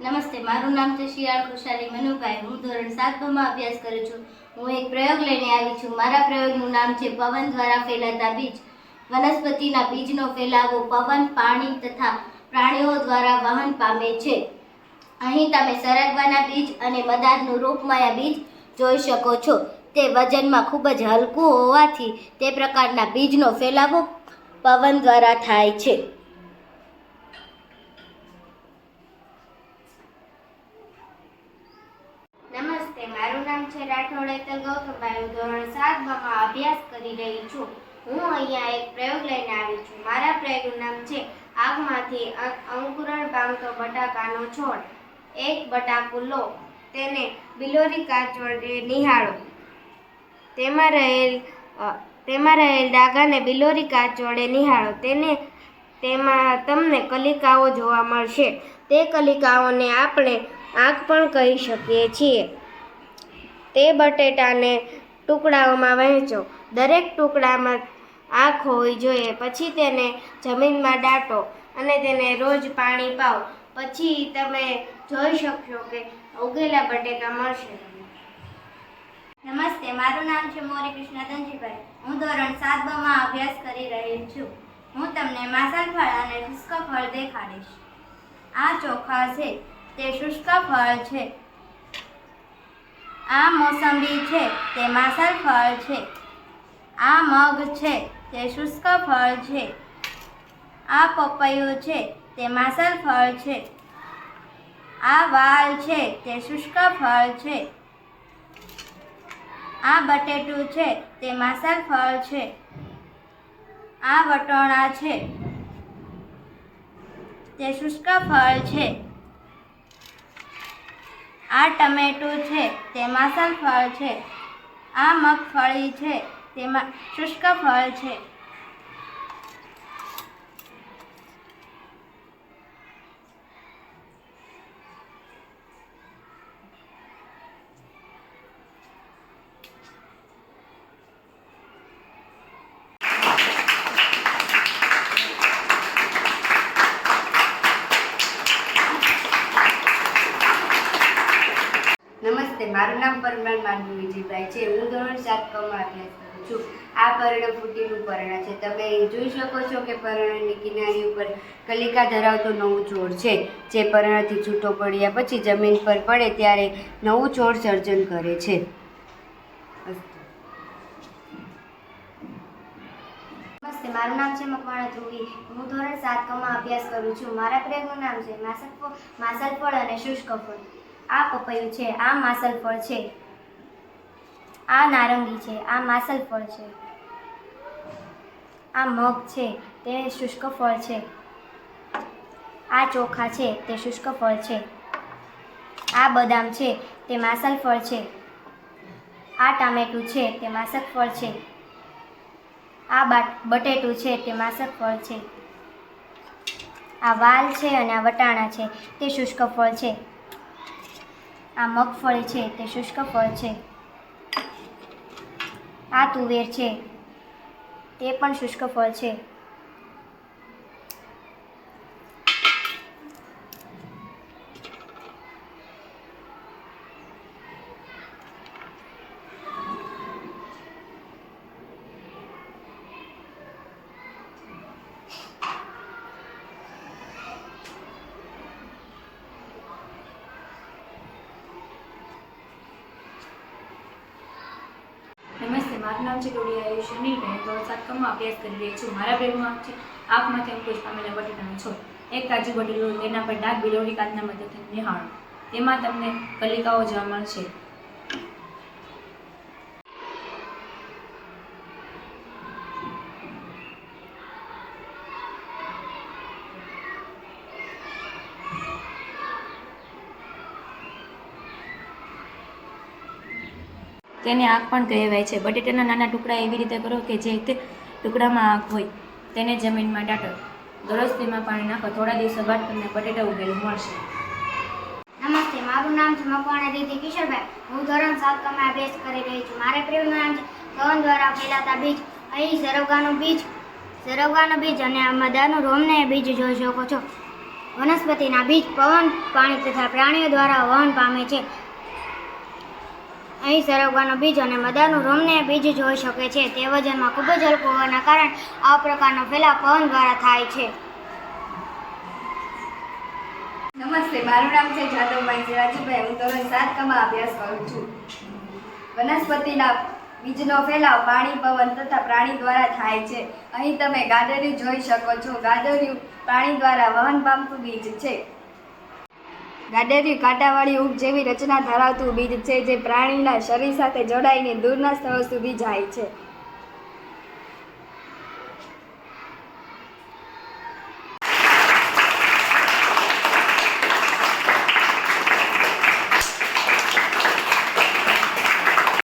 નમસ્તે, મારું નામ છે શિયાળ ખુશાલી મનુભાઈ. હું ધોરણ સાતમાં અભ્યાસ કરું છું. હું એક પ્રયોગ લઈને આવી છું. મારા પ્રયોગનું નામ છે પવન દ્વારા ફેલાતા બીજ. વનસ્પતિના બીજનો ફેલાવો પવન, પાણી તથા પ્રાણીઓ દ્વારા વહન પામે છે. અહીં તમે સરગવાના બીજ અને મદારનું રૂપમાયા બીજ જોઈ શકો છો. તે વજનમાં ખૂબ જ હલકું હોવાથી તે પ્રકારના બીજનો ફેલાવો પવન દ્વારા થાય છે. નામ છે રાઠોડ હેતલ ગૌતમભાઈ હું ધોરણ સાતમાં અભ્યાસ કરી રહી છું. હું અહીંયા એક પ્રયોગ લઈને આવી છું. મારા પ્રયોગનું નામ છે આગમાંથી અંકુરણ પામતો બટાકાનો છોડ. એક બટાકું લો, તેને બિલોરી કાચ વડે નિહાળો. તેમાં રહેલ તેમાં રહેલ ડાઘાને બિલોરી કાચ વડે નિહાળો. તેને, તેમાં તમને કલિકાઓ જોવા મળશે. તે કલિકાઓને આપણે આંખ પણ કહી શકીએ છીએ. તે બટેટાને ટુકડાઓમાં વહેંચો. દરેક ટુકડામાં આંખ હોવી જોઈએ. પછી તેને જમીનમાં દાટો અને તેને રોજ પાણી પાઓ પછી તમે જોઈ શકશો કે ઉગેલા બટેકા મળશે નમસ્તે, મારું નામ છે મોરી કૃષ્ણ ધનજીભાઈ હું ધોરણ સાતમાં અભ્યાસ કરી રહી છું. હું તમને માસલ ફળ અને શુષ્ક ફળ દેખાડીશ. આ ચોખા છે. તે શુષ્ક ફળ છે. આ મોસંબી છે, તે માસાલ ફળ છે. આ મગ છે, તે શુષ્ક ફળ છે. આ પપૈયું છે, તે માસાલ ફળ છે. આ વાલ છે, તે શુષ્ક ફળ છે. આ બટેટું છે, તે માસાલ ફળ છે. આ વટોણા છે, તે શુષ્ક ફળ છે. આ ટમેટું છે તે માસલ ફળ છે આ મગફળી છે તેમાં શુષ્ક ફળ છે નમસ્તે મારું નામ પરમાર માનવી વિજયભાઈ છે. હું ધોરણ સાત કમાં અભ્યાસ કરું છું. આ પર્ણ ફૂટીનું પર્ણ છે. તમે જોઈ શકો છો કે પર્ણની કિનારી ઉપર કલિકા ધરાવતો નવું છોડ છે, જે પર્ણથી છૂટો પડ્યા પછી જમીન પર પડે ત્યારે નવું છોડ સર્જન કરે છે. નમસ્તે, મારું નામ છે મકવાણા ધ્રુવી. હું ધોરણ સાત કમાં અભ્યાસ કરું છું. મારા પ્રયોગનું નામ છે માસક માસલ ફળ અને શુષ્ક ફળ આ પપૈયું છે, આ માસલ ફળ છે, આ નારંગી છે, આ માસલ ફળ છે, આ મગ છે, તે શુષ્ક ફળ છે, આ ચોખા છે, તે શુષ્ક ફળ છે, આ બદામ છે, તે માસલ ફળ છે, આ ટામેટું છે, તે માસક ફળ છે, આ બાટ, બટેટું છે, તે માસક ફળ છે, આ વાલ છે અને આ વટાણા છે, તે શુષ્ક ફળ છે. આ મગફળી છે, તે શુષ્ક ફળ છે. આ તુવેર છે, તે પણ શુષ્ક ફળ છે. મારું નામ છે ડોડી આયુષ અનિલભાઈ ધોરણ સાત કમાં અભ્યાસ કરી રહી છું. મારા પ્રેમમાં છે. આંખમાંથી અંકુશ પામેલા બટેટાનો છો એક કાજુ બટેલું તેના પર ડાર્ક બિલોડી કાચના મદદથી નિહાળો. તેમાં તમને કલિકાઓ જોવા મળશે તેને આંખ પણ કહેવાય છે. બટેટાના નાના ટુકડા એવી રીતે કરો કે જે તે ટુકડામાં આંખ હોય. તેને જમીનમાં દાટો. દરરોજ પાણી નાખો. થોડા દિવસો બાદ તમને બટેટા ઉગેલું મળશે. નમસ્તે, મારું નામ છે મકવાણા દીદી કિશોરભાઈ. હું ધોરણ સાત કમાં અભ્યાસ કરી રહી છું. મારા પ્રેમનું નામ છે પવન દ્વારા ફેલાતા બીજ. અહીં સરગવાનું બીજ. સરગવાનું બીજ અને આ મદાનું રોમને બીજ જોઈ શકો છો. વનસ્પતિના બીજ પવન, પાણી તથા પ્રાણીઓ દ્વારા વહન પામે છે. અહીં સરગવાનો બીજ અને મદારનું રોમને બીજ જોઈ શકે છે. તે વજનમાં ખૂબ જ હલકું હોવાના કારણે આ પ્રકારનો ફેલાવ પવન દ્વારા થાય છે. નમસ્તે, મારું નામ છે જાદવભાઈ સિરાજભાઈ. હું ધોરણ સાતકામાં અભ્યાસ કરું છું. વનસ્પતિના બીજનો ફેલાવ પાણી, પવન તથા પ્રાણી દ્વારા થાય છે. અહીં તમે ગાદરિયું જોઈ શકો છો. ગાદરિયું પાણી દ્વારા વહન પામતું બીજ છે. ગાદરિયું કાંટાવાળી ઊંઘ જેવી રચના ધરાવતું બીજ છે જે પ્રાણીના શરીર સાથે જોડાઈને દૂરના સ્થળો સુધી જાય છે.